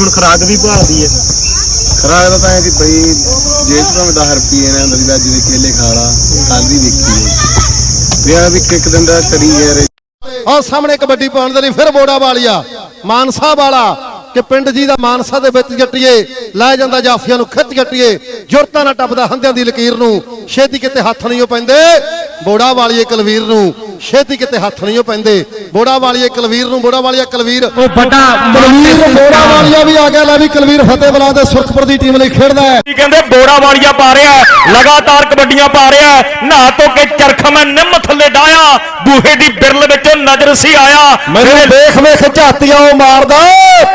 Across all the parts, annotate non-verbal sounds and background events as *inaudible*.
ਹੁਣ ਖਰਾਕ ਵੀ ਭਾਲਦੀ ਹੈ ਖਰਾਕ ਦਾ ਤਾਂ ਹੈ ਕਿ ਬਈ ਜੇ ਚ ਭਾਵੇਂ 10 ਰੁਪਏ ਨੇ ਅੰਦਰ ਦਾ ਜਿਵੇਂ ਕੇਲੇ ਖਾ ਲਾ ਕੱਲ ਦੀ ਦੇਖੀ ਹੈ ਵੀ ਆ ਵੀ ਇੱਕ ਦਿਨ ਦਾ ਕਰੀ ਯਾਰ ਆਹ ਸਾਹਮਣੇ ਕਬੱਡੀ ਪਾਉਣ ਦੇ ਲਈ ਫਿਰ ਬੋੜਾ ਵਾਲੀਆ। ਮਾਨਸਾ ਵਾਲਾ ਕਿ ਪਿੰਡ ਜੀ ਦਾ ਮਾਨਸਾ ਦੇ ਵਿੱਚ ਜੱਟੀਏ ਲੈ ਜਾਂਦਾ ਜਾਫੀਆਂ ਨੂੰ ਖਿੱਚ ਜੱਟੀਏ। ਜੁਰਤਾਂ ਨਾਲ ਟੱਪਦਾ ਹੰਦਿਆਂ ਦੀ ਲਕੀਰ ਨੂੰ। ਛੇਤੀ ਕਿਤੇ ਹੱਥ ਨਹੀਂ ਉਹ ਪੈਂਦੇ। ਬੋੜਾ ਵਾਲੀਏ ਕਲਵੀਰ ਨੂੰ। ਛੇਤੀ ਕਿਤੇ ਹੱਥ ਨਹੀਂ ਉਹ ਪੈਂਦੇ। ਬੋੜਾ ਵਾਲੀਏ ਕਲਵੀਰ ਨੂੰ ਬੋੜਾ ਵਾਲੀਆ ਕਲਵੀਰ। ਉਹ ਵੱਡਾ ਕਲਵੀਰ ਬੋੜਾ ਵਾਲੀਆ ਵੀ ਆ ਗਿਆ ਲੈ ਵੀ ਕਲਵੀਰ ਫਤਿਹ ਬਲਾ ਦੇ ਸੁਰਖਪੁਰ ਦੀ ਟੀਮ ਲਈ ਖੇਡਦਾ ਹੈ। ਕੀ ਕਹਿੰਦੇ ਬੋੜਾ ਵਾਲੀਆ ਪਾ ਰਿਹਾ ਲਗਾਤਾਰ ਕਬੱਡੀਆਂ ਪਾ ਰਿਹਾ ਨਹਾ ਧੋ ਕੇ ਚਰਖਾ ਮੈਂ ਨਿੰਮ ਥੱਲੇ ਡਾਇਆ ਬੂਹੇ ਦੀ ਬਿਰਲ ਵਿੱਚੋਂ ਨਜ਼ਰ ਸੀ ਆਇਆ। ਮੈਨੂੰ ਵੇਖ ਵੇਖ ਝਾਤੀਆਂ ਉਹ ਮਾਰਦਾ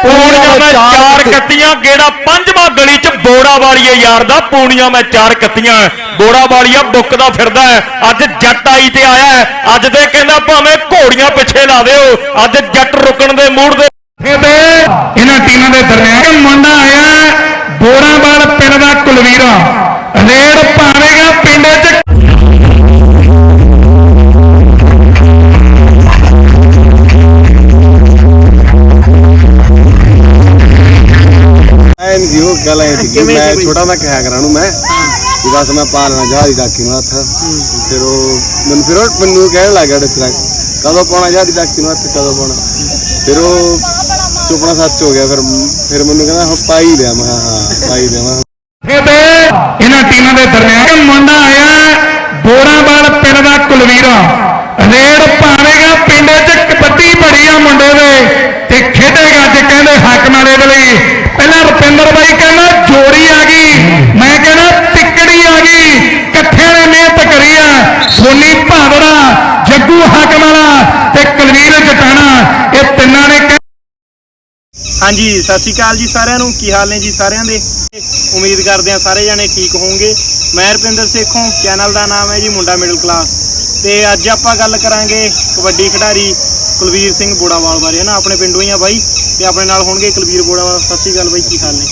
ਪੂਣੀਆਂ ਮੈਂ ਚਾਰ ਕੱਤੀਆਂ ਗੇੜਾ ਪੰਜਵਾਂ ਗਲੀ ਚ ਬੋੜਾ ਵਾਲੀਏ ਯਾਰ ਦਾ ਪੂਣੀਆਂ ਮੈਂ ਚਾਰ ਕੱਤੀਆਂ। ਬੋੜਾ ਵਾਲੀਆ ਬੁੱਕਦਾ ਫਿਰਦਾ ਅੱਜ ਜੱਟ ਆਈ ਤੇ ਆਇਆ ਅੱਜ ਦੇ ਕਹਿੰਦਾ ਭਾਵੇਂ ਘੋੜੀਆਂ ਪਿੱਛੇ ਲਾ ਦਿਓ ਅੱਜ ਜੱਟ ਰੁਕਣ ਦੇ ਮੂਡ ਦੇ ਤੇ ਇਹਨਾਂ ਦੇ ਦਰਮਿਆਨ ਮੁੰਡਾ ਆਇਆ ਬੋਰਾਵਾਲ ਪਿੰਡ ਦਾ ਕੁਲਵੀਰਾ। ਰੇਡ ਪਾਵੇਗਾ ਪਿੰਡ 'ਚ ਐ ਨਹੀਂ ਉਹ ਗੱਲ ਐ ਸੀ ਕਿਵੇਂ ਮੈਂ? ਛੋਟਾ ਮੈਂ ਕਿਹਾ ਕਰਾਂ ਨੂੰ ਮੈਂ ਬਸ ਮੈਂ ਪਾਲਣਾ ਜਹਾਜ਼ ਡਾਕੀ ਨੂੰ ਹੱਥ। ਫਿਰ ਉਹ ਮੈਨੂੰ ਫਿਰ ਉਹ ਮੈਨੂੰ ਕਹਿਣ ਲੱਗ ਗਿਆ ਡਿਸਟਰੈਕ ਕਦੋਂ ਪਾਉਣਾ ਜਹਾਜ਼ ਡਾਕੀ ਨੂੰ ਹੱਥ ਕਦੋਂ ਪਾਉਣਾ। ਫਿਰ ਉਹ ਸੁਪਨਾ ਸੱਚ ਹੋ ਗਿਆ, ਫਿਰ ਫਿਰ ਮੈਨੂੰ ਕਹਿੰਦਾ, ਹੁਣ ਪਾਈ ਲਿਆ, ਮੈਂ ਕਿਹਾ, ਹਾਂ, ਪਾਈ ਲਿਆ ਤੇ ਇਹਨਾਂ ਟੀਮਾਂ ਦੇ ਦਰਮਿਆਨ ਮੁੰਡਾ ਆਇਆ ਬੋਰਾਵਾਲ ਪਿੰਡ ਦਾ ਕੁਲਵੀਰਾ। ਰੇਡ ਪਾਵੇਗਾ ਪਿੰਡ 'ਚ ਕਬੱਡੀ ਬੜੀ ਆ ਮੁੰਡੇ ਦੇ ਤੇ ਖੇਡੇਗਾ ਅੱਜ ਕਹਿੰਦੇ ਹੱਕ ਨਾਲੇ ਦੇ ਲਈ ਪਹਿਲਾਂ ਰੁਪਿੰਦਰ ਬਾਈ ਕਹਿੰਦਾ, ਜੋੜੀ ਆ ਗਈ। ਮੈਂ ਕਹਿੰਦਾ ਤਿੱਕੜੀ ਆ ਗਈ। ਇਕੱਠਿਆਂ ਨੇ ਮਿਹਨਤ ਕਰੀ ਆ। ਸੋਨੀ ਭਾਦੜਾ, ਜੱਗੂ ਹਾਕਮ ਵਾਲਾ ਤੇ ਕੁਲਵੀਰ ਜਟਾਣਾ। ਇਹ ਤਿੰਨਾਂ ਨੇ ਹਾਂਜੀ ਸਤਿ ਸ਼੍ਰੀ ਅਕਾਲ ਜੀ ਸਾਰਿਆਂ ਨੂੰ। ਕੀ ਹਾਲ ਨੇ ਜੀ ਸਾਰਿਆਂ ਦੇ? ਉਮੀਦ ਕਰਦੇ ਹਾਂ ਸਾਰੇ ਜਣੇ ਠੀਕ ਹੋਵੋਗੇ। ਮੈਂ ਰਪਿੰਦਰ ਸੇਖੋਂ ਚੈਨਲ ਦਾ ਨਾਮ ਹੈ ਜੀ ਮੁੰਡਾ ਮਿਡਲ ਕਲਾਸ ਤੇ ਅੱਜ ਆਪਾਂ ਗੱਲ ਕਰਾਂਗੇ ਕਬੱਡੀ ਖਿਡਾਰੀ ਕੁਲਵੀਰ ਸਿੰਘ ਬੋੜਾਵਾਲ ਬਾਰੇ ਹੈ ਨਾ? ਆਪਣੇ ਪਿੰਡੋਂ ਹੀ ਆ ਬਾਈ। ਤੇ ਆਪਣੇ ਨਾਲ ਹੋਣਗੇ ਕੁਲਵੀਰ ਬੋੜਾਵਾਲ। ਸਤਿ ਸ਼੍ਰੀ ਅਕਾਲ ਬਾਈ ਕੀ ਹਾਲ ਨੇ?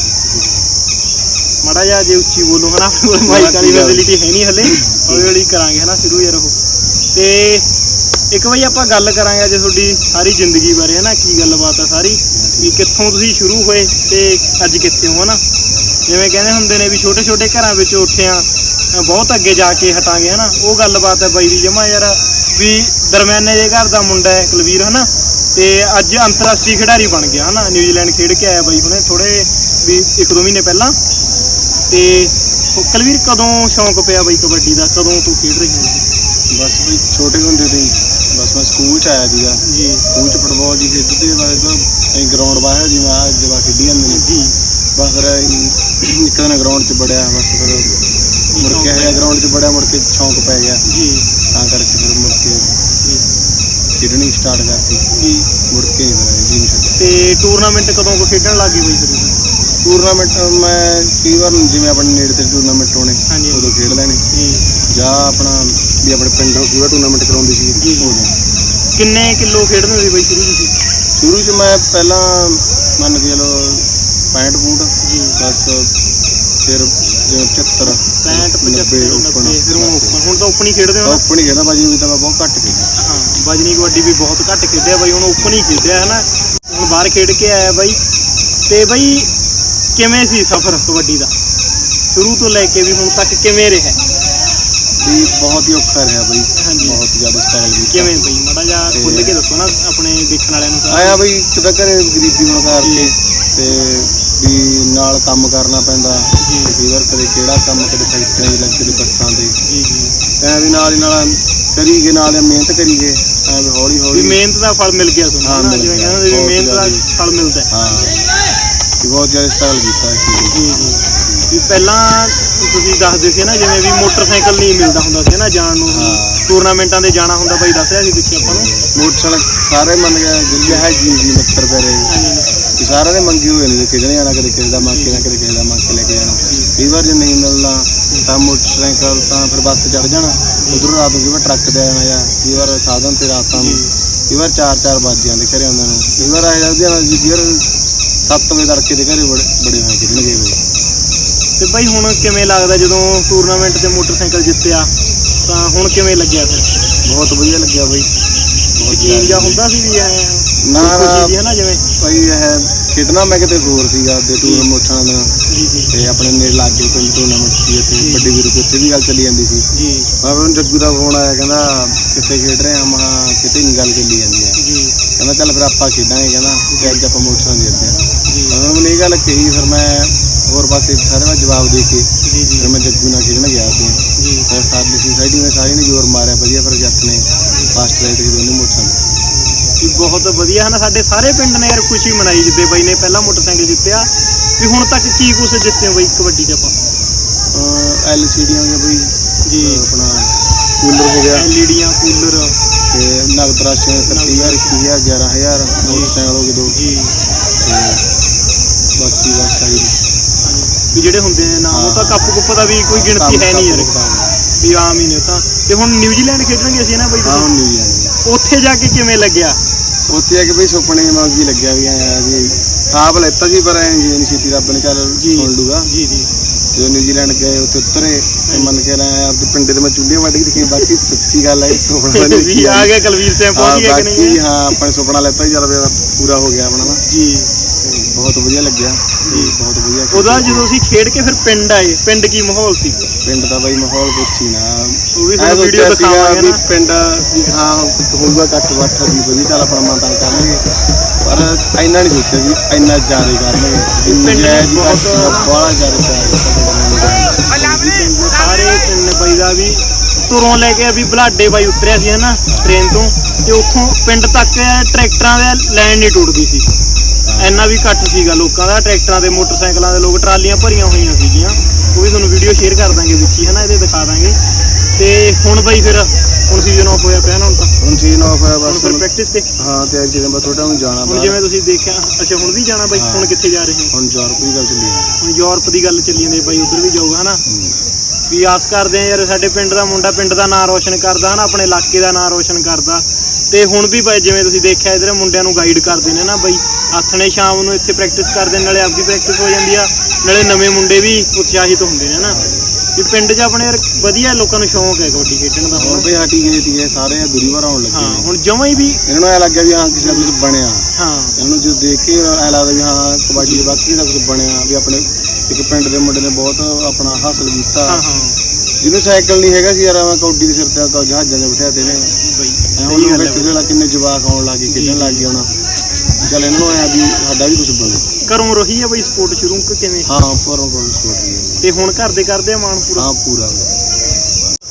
ਮਾੜਾ ਜਿਹਾ ਜੇ ਉੱਚੀ ਬੋਲੋ ਹਨਾ ਮਾਈਕ ਵਾਲੀ ਫੈਸਿਲਿਟੀ ਹੈ ਨਹੀਂ ਹਲੇ। ਹੌਲੀ ਹੌਲੀ ਕਰਾਂਗੇ ਹਨਾ ਸ਼ੁਰੂ ਯਾਰ ਉਹ ਤੇ ਇੱਕ ਵਾਰੀ ਆਪਾਂ ਗੱਲ ਕਰਾਂਗੇ ਅੱਜ ਤੁਹਾਡੀ ਸਾਰੀ ਜ਼ਿੰਦਗੀ ਬਾਰੇ, ਹਨਾ? ਕੀ ਗੱਲਬਾਤ ਆ ਸਾਰੀ? ਵੀ ਕਿੱਥੋਂ ਤੁਸੀਂ ਸ਼ੁਰੂ ਹੋਏ ਤੇ ਅੱਜ ਕਿੱਥੇ ਹੋ, ਹਨਾ? ਜਿਵੇਂ ਕਹਿੰਦੇ ਹੁੰਦੇ ਨੇ ਵੀ ਛੋਟੇ ਛੋਟੇ ਘਰਾਂ ਵਿੱਚ ਉੱਠੇ ਬਹੁਤ ਅੱਗੇ ਜਾ ਕੇ ਹਟਾਂਗੇ, ਹਨਾ? ਉਹ ਗੱਲਬਾਤ ਹੈ ਬਾਈ ਦੀ ਜਮਾ ਯਾਰ, ਵੀ ਦਰਮਿਆਨੇ ਦੇ ਘਰ ਦਾ ਮੁੰਡਾ ਹੈ ਕੁਲਵੀਰ, ਹਨਾ? ਤੇ ਅੱਜ ਅੰਤਰਰਾਸ਼ਟਰੀ ਖਿਡਾਰੀ ਬਣ ਗਿਆ, ਹਨਾ? ਨਿਊਜ਼ੀਲੈਂਡ ਖੇਡ ਕੇ ਆਇਆ ਬਾਈ ਹੁਣੇ ਥੋੜੇ ਵੀ ਇੱਕ ਦੋ ਮਹੀਨੇ ਪਹਿਲਾਂ। ਤੇ ਉਹ ਕੁਲਵੀਰ ਕਦੋਂ ਸ਼ੌਂਕ ਪਿਆ ਬਾਈ ਕਬੱਡੀ ਦਾ? ਕਦੋਂ ਤੂੰ ਖੇਡ ਰਹੀ ਹੈ? ਬਸ ਵੀ ਛੋਟੇ ਹੁੰਦੇ ਤੇ ਹੀ ਬਸ ਮੈਂ ਸਕੂਲ ਚ ਆਇਆ ਸੀਗਾ। ਜੀ। ਸਕੂਲ ਚ ਫੁੱਟਬਾਲ ਜੀ ਖੇਡਦੇ ਵਾਲੇ ਤਾਂ ਅਸੀਂ ਗਰਾਊਂਡ ਬਾਹਰ ਜਿਵੇਂ ਆ ਜਵਾ ਖੇਡੀ ਜਾਂਦੇ ਨੇ। ਜੀ। ਬਸ ਫਿਰ ਅਸੀਂ ਇੱਕ ਦਿਨ ਗਰਾਊਂਡ 'ਚ ਬੜਿਆ ਬਸ ਫਿਰ ਮੁੜ ਕੇ ਆਇਆ ਗਰਾਊਂਡ 'ਚ ਬੜਿਆ ਮੁੜ ਕੇ ਸ਼ੌਂਕ ਪੈ ਗਿਆ। ਜੀ। ਤਾਂ ਕਰਕੇ ਫਿਰ ਮੁੜ ਕੇ ਖੇਡਣੀ ਸਟਾਰਟ ਕਰਤੀ। ਜੀ। ਮੁੜ ਕੇ ਨਹੀਂ ਫਿਰ ਜੀ ਨਹੀਂ ਛੱਡਿਆ। ਤੇ ਟੂਰਨਾਮੈਂਟ ਕਦੋਂ ਕੋ ਖੇਡਣ ਲੱਗ ਗਈ ਬਈ ਫਿਰ ਤੁਸੀਂ? ਟੂਰਨਾਮੈਂਟ ਮੈਂ ਕਈ ਵਾਰ ਜਿਵੇਂ ਆਪਣੇ ਨੇੜੇ ਤੇ ਟੂਰਨਾਮੈਂਟ ਹੋਣੇ ਹਾਂਜੀ। ਉਦੋਂ ਖੇਡ ਲੈਣੇ। ਜੀ। ਜਾਂ ਆਪਣਾ ਵੀ ਆਪਣੇ ਪਿੰਡੋਂ ਕਈ ਵਾਰ ਟੂਰਨਾਮੈਂਟ ਕਰਾਉਂਦੀ ਸੀ ਜੀ। ਉਦੋਂ ਕਿੰਨੇ ਕਿਲੋ ਖੇਡਦੇ ਸੀ ਬਈ ਸ਼ੁਰੂ ਤੁਸੀਂ ਸ਼ੁਰੂ 'ਚ ਮੈਂ ਪਹਿਲਾਂ ਮੰਨ ਕੇ ਚਲੋ 65 ਫੁੱਟ ਜੀ। ਬਸ ਫਿਰ ਜਿਵੇਂ 75 65 75 90 90 ਫਿਰ ਹੁਣ open- ਹੁਣ ਤਾਂ ਓਪਨ ਹੀ ਖੇਡਦੇ ਹੋ ਓਪਨ ਹੀ ਖੇਡਦਾ ਬਾਜੀ ਵੀ ਤਾਂ ਮੈਂ ਬਹੁਤ ਘੱਟ ਖੇਡਿਆ। ਹਾਂ ਵਜਨੀ ਕਬੱਡੀ ਵੀ ਬਹੁਤ ਘੱਟ ਖੇਡਿਆ ਬਾਈ ਹੁਣ ਓਪਨ ਹੀ ਖੇਡਿਆ ਹੈ ਨਾ ਹੁਣ ਬਾਹਰ ਖੇਡ ਕੇ ਆਇਆ ਬਾਈ। ਤੇ ਬਾਈ ਕਿਵੇਂ ਸੀ ਸਫ਼ਰ ਕਬੱਡੀ ਦਾ? ਸ਼ੁਰੂ ਤੋਂ ਲੈ ਕੇ ਵੀ ਹੁਣ ਤੱਕ ਕਿਵੇਂ ਰਿਹਾ? ਵੀ ਬਹੁਤ ਹੀ ਔਖਾ ਰਿਹਾ ਬਈ। ਹਾਂਜੀ। ਬਹੁਤ ਜ਼ਿਆਦਾ ਸਟਰਗਲ ਕੀਤਾ ਕਿਵੇਂ ਬਈ? ਮਾੜਾ ਜਿਹਾ ਤੇ- ਖੁੱਲ ਕੇ ਦੱਸੋ ਨਾ ਆਪਣੇ ਦੇਖਣ ਵਾਲਿਆਂ ਨੂੰ। ਆਇਆ ਬਈ ਕਿਦਾਂ ਘਰੇ ਗਰੀਬੀ ਹੋਣ ਕਰਕੇ ਤੇ ਵੀ ਨਾਲ ਕੰਮ ਕਰਨਾ ਪੈਂਦਾ ਜੀ। ਵਾਰ ਕਦੇ ਕਿਹੜਾ ਕੰਮ ਕਦੇ ਫੈਕਟਰੀਆਂ ਦੇ ਲੱਗ ਕਦੇ ਬੱਸਾਂ ਦੇ ਜੀ ਜੀ ਐ ਵੀ ਨਾਲ ਹੀ ਨਾਲ ਕਰੀ ਗਏ ਨਾਲ ਮਿਹਨਤ ਕਰੀ ਗਏ ਐ ਵੀ ਹੌਲੀ ਵੀ ਹੌਲੀ ਮਿਹਨਤ ਦਾ ਫਲ ਮਿਲ ਗਿਆ ਤੁਹਾਨੂੰ ਹਾਂ, ਜਿਵੇਂ। ਕਹਿੰਦੇ ਮਿਹਨਤ ਦਾ। ਫਲ ਮਿਲਦਾ ਹੈ ਬਹੁਤ ਜ਼ਿਆਦਾ ਸਟਰਗਲ ਕੀਤਾ। ਜੀ ਜੀ ਵੀ ਪਹਿਲਾਂ ਤੁਸੀਂ ਦੱਸਦੇ ਸੀ ਨਾ ਜਿਵੇਂ ਵੀ ਮੋਟਰਸਾਈਕਲ ਨਹੀਂ ਮਿਲਦਾ ਹੁੰਦਾ ਸੀ ਨਾ ਜਾਣ ਨੂੰ। ਟੂਰਨਾਮੈਂਟਾਂ ਦੇ ਜਾਣਾ ਹੁੰਦਾ ਬਾਈ ਦੱਸਿਆ ਸੀ ਪਿੱਛੇ ਆਪਾਂ ਨੂੰ? ਮੋਟਰਸਾਈਕਲ ਸਾਰੇ ਮੰਨ ਗਏ ਜਿੰਨੇ ਹੈ ਜੀ ਜੀ ਮਿੱਤਰ ਪਿਆਰੇ ਵੀ ਸਾਰਿਆਂ ਮੰਗੀ ਹੋਏ ਨੇ ਖੇਡਣੇ ਜਾਣਾ ਕਦੇ ਕਿਸੇ ਦਾ ਮੰਗ ਕੇ ਨਾ ਕਦੇ ਕਿਸੇ ਦਾ ਮੰਗ ਕੇ ਲੈ ਕੇ ਜਾਣਾ। ਕਈ ਵਾਰ ਜੇ ਨਹੀਂ ਮਿਲਣਾ ਤਾਂ ਮੋਟਰਸਾਈਕਲ ਤਾਂ ਫਿਰ ਬੱਸ ਚੜ ਜਾਣਾ। ਉਧਰੋਂ ਰਾਤ ਨੂੰ ਵਾਰ ਟਰੱਕ ਤੇ ਆਣਾ ਜਾਂ ਕਈ ਵਾਰ ਸਾਧਨ ਤੇ ਰਾਤਾਂ ਨੂੰ। ਕਈ ਵਾਰ 4-4 ਵੱਜ ਜਾਂਦੇ ਘਰੇ ਆਉਂਦੇ ਨੂੰ। ਕਈ ਵਾਰ ਆ ਜਾਂਦੇ ਆ ਜੀ ਫਿਰ 7 ਵਜੇ ਤੜਕੇ ਦੇ ਘਰੇ ਬੜੇ ਬੜੇ ਹੋਏ ਖੇਡਣਗੇ ਬਈ ਤੇ ਬਾਈ ਹੁਣ ਕਿਵੇਂ ਲੱਗਦਾ ਜਦੋਂ ਟੂਰਨਾਮੈਂਟ ਤੇ ਮੋਟਰਸਾਈਕਲ ਜਿੱਤਿਆ? ਤਾਂ ਹੁਣ ਕਿਵੇਂ ਲੱਗਿਆ ਫਿਰ? ਬਹੁਤ ਵਧੀਆ ਲੱਗਿਆ ਬਈ। ਬਹੁਤ ਯਕੀਨ ਜਾਂ ਹੁੰਦਾ ਸੀ ਵੀ ਐ ਨਾ, ਨਾ। ਜਿਵੇਂ? ਭਾਈ ਇਹ ਖੇਡਣਾ ਮੈਂ ਕਿਤੇ ਹੋਰ ਸੀਗਾ ਦੇ ਟੂਰ ਮੋਟਾਂ ਦਾ। ਤੇ ਆਪਣੇ ਨੇੜੇ ਲਾਗੇ ਪਿੰਡ ਟੂਰਨਾਮੈਂਟ ਸੀ ਇੱਥੇ ਵੱਡੀ ਵੀਰ ਕੋਲ ਉੱਥੇ ਵੀ ਗੱਲ ਚੱਲੀ ਜਾਂਦੀ ਸੀ। ਜੀ। ਮੈਂ ਉਹਨੂੰ ਜੱਗੂ ਦਾ ਫੋਨ ਆਇਆ ਕਹਿੰਦਾ ਕਿੱਥੇ ਖੇਡ ਰਹੇ ਆ? ਮਹਾ ਕਿਤੇ ਨਹੀਂ ਗੱਲ ਚੱਲੀ ਜਾਂਦੀ ਹੈ ਜੀ। ਕਹਿੰਦਾ ਚੱਲ ਫਿਰ ਆਪਾਂ ਖੇਡਾਂਗੇ ਕਹਿੰਦਾ ਤੇ ਅੱਜ ਆਪਾਂ ਮੋਟਰਾਂ ਦੇ ਦਿੱਤੇ ਜੀ। ਉਹਨਾਂ ਨੂੰ ਇਹ ਗੱਲ ਕਹੀ ਫਿਰ ਮੈਂ ਹੋਰ ਪਾਸੇ ਸਾਰੇ ਦਾ ਜਵਾਬ ਦੇ ਕੇ ਜੀ ਜੀ। ਫਿਰ ਮੈਂ ਜੱਗੂ ਨਾਲ ਖੇਡਣ ਗਿਆ ਸੀ ਜੀ। ਫਿਰ ਸਾਡੀ ਸੁਸਾਇਟੀ ਨੇ ਸਾਰੀ ਨੇ ਜ਼ੋਰ ਮਾਰਿਆ ਵਧੀਆ ਫਿਰ ਜੱਟ ਨੇ ਫਾਸਟ ਰਾਈਟ ਦੀ ਦੋਨੇ ਮੋਟਰਾਂ ਵੀ ਬਹੁਤ ਵਧੀਆ ਹਨਾ ਸਾਡੇ ਸਾਰੇ ਪਿੰਡ ਨੇ ਯਾਰ ਖੁਸ਼ੀ ਮਨਾਈ ਜਿੱਦੇ ਬਾਈ ਨੇ ਪਹਿਲਾ ਮੋਟਰਸਾਈਕਲ ਜਿੱਤਿਆ ਵੀ ਹੁਣ ਤੱਕ ਕੀ ਕੁਛ ਜਿੱਤੇ ਬਾਈ ਕਬੱਡੀ 'ਚ ਆਪਾਂ? ਐਲਸੀਡੀ ਹੋ ਗਿਆ ਬਈ। ਜੀ। ਆਪਣਾ ਕੂਲਰ ਹੋ ਗਿਆ। ਐਲਈਡੀਆਂ ਕੂਲਰ। ਤੇ ਨਗਦ ਰਾਸ਼ੀ 30000 21000 11000 ਮੋਟਰਸਾਈਕਲ ਹੋ ਗਏ ਦੋ। ਜੀ। ਤੇ ਬਾਕੀ ਬਸ ਆਹੀ। ਵੀ ਜਿਹੜੇ ਹੁੰਦੇ ਨੇ ਨਾਮ ਉਹ ਤਾਂ ਕੱਪ ਕੁੱਪ ਦਾ ਵੀ ਕੋਈ ਗਿਣਤੀ ਹੈ ਨਹੀਂ ਯਾਰ। ਵੀ ਆਮ ਹੀ ਨੇ ਤਾਂ। ਤੇ ਹੁਣ ਨਿਊਜ਼ੀਲੈਂਡ ਖੇਡਣਗੇ ਅਸੀਂ ਨਾ ਬਾਈ ਹਾਂ ਜਾਂਦੇ ਉੱਥੇ ਜਾ ਕੇ ਕਿਵੇਂ ਲੱਗਿਆ? ਉੱਥੇ ਆ ਕੇ ਬਈ ਸੁਪਨੇ ਵਾਂਗ ਹੀ ਲੱਗਿਆ ਵੀ ਆਇਆ ਵੀ ਖਾਬ ਲੈਤਾ ਸੀ ਪਰ ਐਂ ਜੀ ਨਹੀਂ ਰੱਬ ਨੇ ਚੱਲ ਜੀ। ਲੂਗਾ ਜੀ ਜੀ। ਜਦੋਂ ਨਿਊਜ਼ੀਲੈਂਡ ਗਏ ਉੱਥੇ ਉਤਰੇ ਤੇ ਮੰਨ ਕੇ ਆਇਆ ਆਪਣੇ ਪਿੰਡੇ ਤੇ ਮੈਂ ਚੁੰਡੀਆਂ ਵੱਢ ਕੇ ਦੇਖੀ ਬਾਕੀ ਸੱਚੀ ਗੱਲ ਹੈ ਇਹ ਸੁਪਨਾ ਨਹੀਂ *laughs* ਵੀ ਆ ਗਿਆ ਕਲਵੀਰ ਸਿੰਘ ਪਹੁੰਚ ਗਿਆ ਕਿ ਨਹੀਂ ਬਾਕੀ ਹਾਂ? ਆਪਾਂ ਨੇ ਸੁਪਨਾ ਲੈਤਾ ਸੀ ਚੱਲ ਵੀ ਪੂਰਾ ਹੋ ਗਿਆ ਆਪਣਾ ਨਾ। ਜੀ। ਬਹੁਤ ਵਧੀਆ ਲੱਗਿਆ ਜੀ ਬਹੁਤ ਵਧੀਆ ਉਹਦਾ ਜਦੋਂ ਅਸੀਂ ਖੇਡ ਕੇ ਫਿਰ ਪਿੰਡ ਆਏ ਪਿੰਡ ਕੀ ਮਾਹੌਲ ਸੀ? ਪਿੰਡ ਦਾ ਬਾਈ ਮਾਹੌਲ ਪੁੱਛੀ ਨਾ। ਉਹ ਵੀ ਤੁਹਾਨੂੰ ਵੀਡੀਓ ਦਿਖਾਵਾਂਗੇ ਨਾ। ਪਿੰਡ ਹਾਂ ਹੋਊਗਾ ਕੱਟ ਵੱਟ ਵੀ ਵਧੀਆ ਚੱਲ ਆਪਣਾ ਮਨ ਤਾਂ ਕਰਾਂਗੇ ਪਰ ਇੰਨਾ ਨਹੀਂ ਸੋਚਿਆ ਵੀ ਇੰਨਾ ਜ਼ਿਆਦਾ ਕਰਨਗੇ ਪਿੰਡ ਬਹੁਤ- ਬੜਾ ਜ਼ਿਆਦਾ ਸਾਰੇ ਪਿੰਡ ਬਾਈ ਦਾ ਵੀ ਤੁਰੋਂ ਲੈ ਕੇ ਵੀ ਬਲਾਡੇ ਬਾਈ ਉਤਰਿਆ ਸੀ ਹਨਾ ਟ੍ਰੇਨ ਤੋਂ। ਤੇ ਉੱਥੋਂ ਪਿੰਡ ਤੱਕ ਟਰੈਕਟਰਾਂ ਦੇ ਲਾਈਨ ਨਹੀਂ ਟੁੱਟਦੀ ਸੀ। ਇੰਨਾ ਵੀ ਘੱਟ ਸੀਗਾ ਲੋਕਾਂ ਦਾ ਟਰੈਕਟਰਾਂ ਦੇ ਮੋਟਰਸਾਈਕਲਾਂ ਦੇ ਲੋਕ ਟਰਾਲੀਆਂ ਭਰੀਆਂ ਹੋਈਆਂ ਸੀਗੀਆਂ। ਉਹ ਵੀ ਤੁਹਾਨੂੰ ਵੀਡੀਓ ਸ਼ੇਅਰ ਕਰ ਦਾਂਗੇ ਵਿੱਚ ਹੀ ਹਨਾ ਇਹਦੇ ਦਿਖਾ ਦਾਂਗੇ। ਤੇ ਹੁਣ ਬਾਈ ਫਿਰ ਹੁਣ ਸੀਜ਼ਨ ਆਫ ਹੋਇਆ ਪਿਆ ਨਾ ਹੁਣ ਤਾਂ। ਹੁਣ ਸੀਨ ਆਫ ਹੋਇਆ ਹੁਣ ਬਸ ਫਿਰ ਹੁਣ- ਪ੍ਰੈਕਟਿਸ ਤੇ? ਹਾਂ ਤੇ ਅੱਜ ਦਿਨ ਥੋੜਾ ਨੂੰ ਜਾਣਾ ਹੁਣ। ਜਿਵੇਂ ਤੁਸੀਂ ਦੇਖਿਆ ਅੱਛਾ ਹੁਣ ਵੀ ਜਾਣਾ ਬਾਈ? ਹੁਣ ਕਿੱਥੇ ਜਾ ਰਹੇ ਹੋ? ਹੁਣ ਯੂਰਪ ਦੀ ਗੱਲ ਚੱਲੀ ਹੈ ਹੁਣ ਯੂਰਪ ਦੀ ਗੱਲ ਚੱਲੀ ਜਾਂਦੀ ਬਾਈ ਉਧਰ ਵੀ ਜਾਊਗਾ ਹਨਾ? ਵੀ ਆਸ ਕਰਦੇ ਆ ਯਾਰ, ਸਾਡੇ ਪਿੰਡ ਦਾ ਮੁੰਡਾ ਪਿੰਡ ਦਾ ਨਾਂ ਰੋਸ਼ਨ ਕਰਦਾ ਹਨਾ, ਆਪਣੇ ਇਲਾਕੇ ਦਾ ਨਾਂ ਰੋਸ਼ਨ ਕਰਦਾ। ਤੇ ਹੁਣ ਵੀ ਬਾਈ ਜਿਵੇਂ ਤੁਸੀਂ ਦੇਖਿਆ ਇਧਰ ਮੁੰਡਿਆਂ ਨੂੰ ਗਾਈਡ ਕਰਦੇ ਨੇ ਨਾ ਬਾਈ ਆਥਣੇ ਸ਼ਾਮ ਨੂੰ ਇੱਥੇ ਪ੍ਰੈਕਟਿਸ ਕਰਦੇ ਨੇ, ਨਾਲੇ ਆਪਦੀ ਪ੍ਰੈਕਟਿਸ ਹੋ ਜਾਂਦੀ ਆ। ਨਾਲੇ ਨਵੇਂ ਮੁੰਡੇ ਵੀ ਉਤਸ਼ਾਹਿਤ ਹੁੰਦੇ ਨੇ ਨਾ। ਵੀ ਪਿੰਡ 'ਚ ਆਪਣੇ ਯਾਰ ਵਧੀਆ ਲੋਕਾਂ ਨੂੰ ਸ਼ੌਂਕ ਹੈ ਕਬੱਡੀ ਖੇਡਣ ਦਾ। ਹੁਣ ਤੇ ਹਟੀ ਗਏ ਸੀਗੇ ਸਾਰੇ ਦੂਰੀ ਵਾਰ ਆਉਣ ਲੱਗੇ ਹਾਂ ਨੇ। ਹੁਣ ਜਮਾਂ ਹੀ ਵੀ ਇਹਨਾਂ ਨੂੰ ਐ ਲੱਗਿਆ ਵੀ ਹਾਂ ਕਿਸੇ ਦਾ ਕੁਝ ਬਣਿਆ। ਹਾਂ। ਇਹਨੂੰ ਜਦੋਂ ਦੇਖ ਕੇ ਐ ਲੱਗਦਾ ਵੀ ਹਾਂ ਕਬੱਡੀ ਦੇ ਬਾਕੀ ਦਾ ਕੁਝ ਬਣਿਆ ਵੀ ਆਪਣੇ ਇੱਕ ਪਿੰਡ ਦੇ ਮੁੰਡੇ ਨੇ ਬਹੁਤ ਆਪਣਾ ਹਾਸਲ ਕੀਤਾ। ਹਾਂ ਹਾਂ। ਜਿਹਨੂੰ ਸਾਈਕਲ ਨਹੀਂ ਹੈਗਾ ਸੀ ਯਾਰ ਮੈਂ ਕੌਡੀ ਦੇ ਸਿਰ ਤੇ ਤਾਂ ਜਹਾਜ਼ਾਂ 'ਤੇ ਬਿਠਾ ਤੇ ਨੇ। ਬਾਈ ਐ ਹੁਣ ਕਿਸੇ ਵੇਲੇ ਕਿੰਨੇ ਜਵਾਕ ਆਉਣ ਲੱਗੇ ਖੇਡਣ ਲੱਗ ਗਏ ਹੁਣ। ਚੱਲ ਇਹਨਾਂ ਨੂੰ ਆਇਆ ਵੀ ਸਾਡਾ ਵੀ ਕੁਝ ਬਣੂ। ਘਰੋਂ ਰਹੀ ਆ ਬਾਈ ਸਪੋਰਟ ਸ਼ੁਰੂ ਕਿ ਕਿਵੇਂ? ਹਾਂ ਪਰੋਂ ਪਰੋਂ ਸਪੋਰਟ ਹੈ। ਤੇ ਹੁਣ ਘਰ ਦੇ ਕਰਦੇ ਆ ਮਾਣ ਪੂਰਾ? ਹਾਂ ਪੂਰਾ।